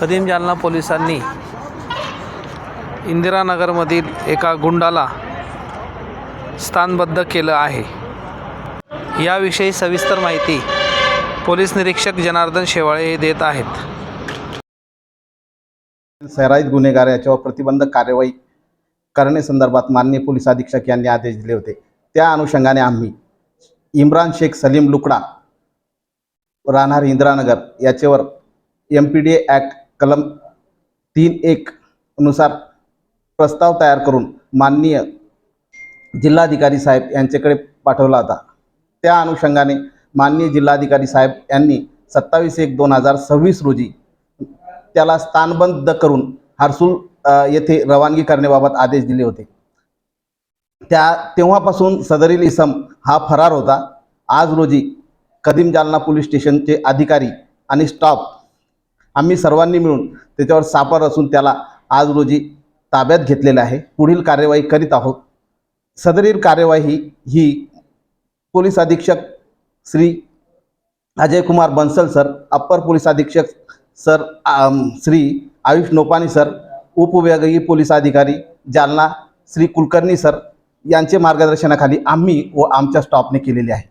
कदीम जालना पोलिसांनी इंदिरानगरमधील एका गुंडाला स्थानबद्ध केलं आहे. याविषयी सविस्तर माहिती पोलीस निरीक्षक जनार्दन शेवाळे हे देत आहेत. सराईत गुन्हेगार याच्यावर प्रतिबंधक कार्यवाही करण्यासंदर्भात माननीय पोलीस अधीक्षक यांनी आदेश दिले होते. त्या अनुषंगाने आम्ही इम्रान शेख सलीम लुकडा राहणार इंदिरानगर याच्यावर एम पी डी ॲक्ट कलम तीन एक नुसार प्रस्ताव तयार करून माननीय जिल्हाधिकारी साहेब यांच्याकडे पाठवला होता. त्या अनुषंगाने माननीय जिल्हाधिकारी साहेब यांनी सत्तावीस एक दोन हजार सव्वीस रोजी त्याला स्थानबंद करून हर्सूल येथे रवानगी करण्याबाबत आदेश दिले होते. त्या तेव्हापासून सदरील इसम हा फरार होता. आज रोजी कदीम जालना पोलीस स्टेशनचे अधिकारी आणि स्टाफ आम्ही सर्वांनी मिळून त्याच्यावर सापर असून त्याला आज रोजी ताब्यात घेतलेलं आहे. पुढील कार्यवाही करीत आहोत. सदरील कार्यवाही ही पोलीस अधीक्षक Shri Ajay Kumar Bansal sir upper police अधीक्षक सर श्री आयुष नोपानी सर उपविभागीय पोलीस अधिकारी जालना श्री कुलकर्णी सर यांचे मार्गदर्शनाखाली आम्ही व आमच्या स्टाफने केलेले आहे.